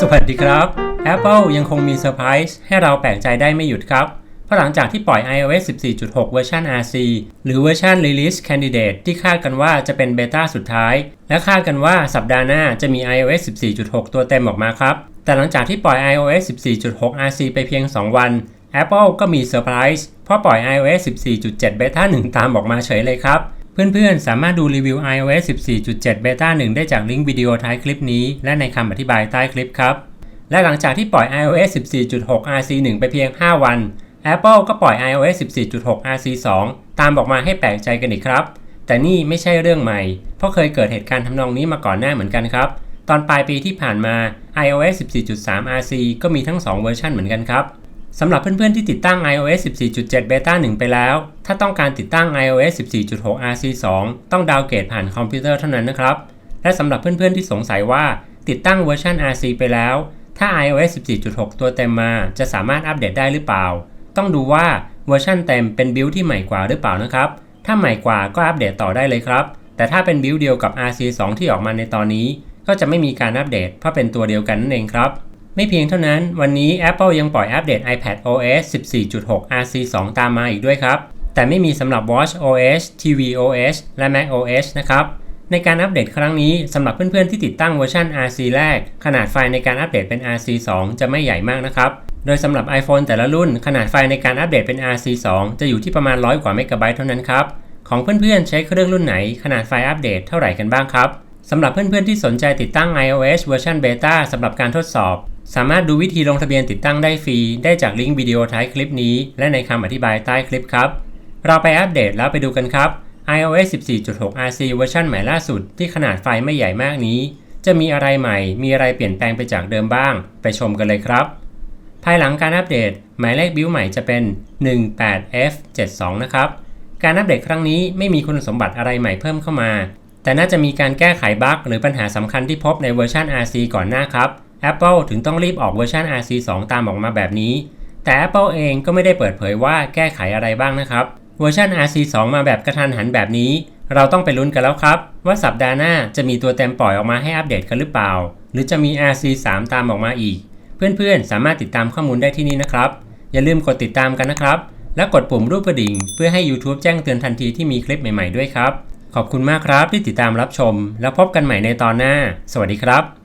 สวัสดีครับ Apple ยังคงมีเซอร์ไพรส์ให้เราแปลกใจได้ไม่หยุดครับ เพราะหลังจากที่ปล่อย iOS 14.6 เวอร์ชัน RC หรือเวอร์ชัน Release Candidate ที่คาดกันว่าจะเป็นเบต้าสุดท้าย และคาดกันว่าสัปดาห์หน้าจะมี iOS 14.6 ตัวเต็มออกมาครับ แต่หลังจากที่ปล่อย iOS 14.6 RC ไปเพียง 2 วัน Apple ก็มีเซอร์ไพรส์เพราะปล่อย iOS 14.7 Beta 1 ตามออกมาเฉยเลยครับ เพื่อนๆ สามารถดูรีวิว iOS 14.7 Beta 1 ได้จากลิงก์วิดีโอท้ายคลิปนี้ และในคำอธิบายใต้คลิปครับ และหลังจากที่ปล่อย iOS 14.6 RC 1 ไปเพียง 5 วัน Apple ก็ปล่อย iOS 14.6 RC 2 ตามออกมาให้แปลกใจกันอีกครับ แต่นี่ไม่ใช่เรื่องใหม่ เพราะเคยเกิดเหตุการณ์ทำนองนี้มาก่อนหน้าเหมือนกันครับ ตอนปลายปีที่ผ่านมา iOS 14.3 RC ก็มีทั้ง 2 เวอร์ชันเหมือนกันครับ สำหรับเพื่อนๆที่ติดตั้ง iOS 14.7 Beta 1 ไปแล้ว ถ้าต้องการติดตั้ง iOS 14.6 RC 2 ต้องดาวเกรดผ่านคอมพิวเตอร์เท่านั้นนะครับ และสำหรับเพื่อนๆที่สงสัยว่าติดตั้งเวอร์ชัน RC ไปแล้ว ถ้า iOS 14.6 ตัวเต็มมาจะสามารถอัปเดตได้หรือเปล่า ต้องดูว่าเวอร์ชันเต็มเป็นบิลที่ใหม่กว่าหรือเปล่านะครับ ถ้าใหม่กว่าก็อัปเดตต่อได้เลยครับ แต่ถ้าเป็นบิลเดียวกับ RC 2 ที่ออกมาในตอนนี้ ก็จะไม่มีการอัปเดตเพราะเป็นตัวเดียวกันนั่นเองครับ ไม่เพียงเท่านั้น วันนี้ Apple ยังปล่อยอัปเดต iPad OS 14.6 RC 2 ตามมาอีกด้วยครับ แต่ไม่มีสำหรับ Watch OS TV OS และ Mac OS นะครับ ในการอัปเดตครั้งนี้สำหรับเพื่อนๆที่ติดตั้งเวอร์ชัน RC แรก ขนาดไฟล์ในการอัปเดตเป็น RC 2 จะไม่ใหญ่มากนะครับ โดยสำหรับ iPhone แต่ละรุ่น ขนาดไฟล์ในการอัปเดตเป็น RC 2 จะอยู่ที่ประมาณ100กว่าเมกะไบต์เท่านั้นครับ ของเพื่อนๆใช้เครื่องรุ่นไหน ขนาดไฟล์อัปเดตเท่าไหร่กันบ้างครับสำหรับเพื่อนๆที่สนใจติดตั้ง iOS เวอร์ชัน Beta สำหรับการทดสอบ สามารถดูวิธีลงทะเบียนติดตั้งได้ฟรี ได้จากลิงก์วิดีโอท้ายคลิปนี้ และในคำอธิบายใต้คลิปครับ เราไปอัปเดตแล้วไปดูกันครับ iOS 14.6 RC เวอร์ชันใหม่ล่าสุดที่ขนาดไฟล์ไม่ใหญ่มากนี้ จะมีอะไรใหม่ มีอะไรเปลี่ยนแปลงไปจากเดิมบ้าง ไปชมกันเลยครับ ภายหลังการอัปเดต หมายเลขบิลใหม่จะเป็น 18F72 นะครับ การอัปเดตครั้งนี้ไม่มีคุณสมบัติอะไรใหม่เพิ่มเข้ามา แต่น่าจะมีการแก้ไขบั๊กหรือปัญหาสำคัญที่พบในเวอร์ชัน RC ก่อนหน้าครับ Apple ถึงต้องรีบออกเวอร์ชัน RC 2 ตามออกมาแบบนี้ แต่ Apple เองก็ไม่ได้เปิดเผยว่าแก้ไขอะไรบ้างนะครับ เวอร์ชัน RC 2 มาแบบกระทันหันแบบนี้ เราต้องไปลุ้นกันแล้วครับ ว่าสัปดาห์หน้าจะมีตัวเต็มปล่อยออกมาให้อัปเดตกันหรือเปล่า หรือจะมี RC 3 ตามออกมาอีก เพื่อนๆ สามารถติดตามข้อมูลได้ที่นี่นะครับ อย่าลืมกดติดตามกันนะครับ และกดปุ่มรูปกระดิ่ง เพื่อให้ YouTube แจ้งเตือนทันทีที่มีคลิปใหม่ๆด้วยครับ ขอบคุณมากครับที่ติดตามรับชม แล้วพบกันใหม่ในตอนหน้า สวัสดีครับ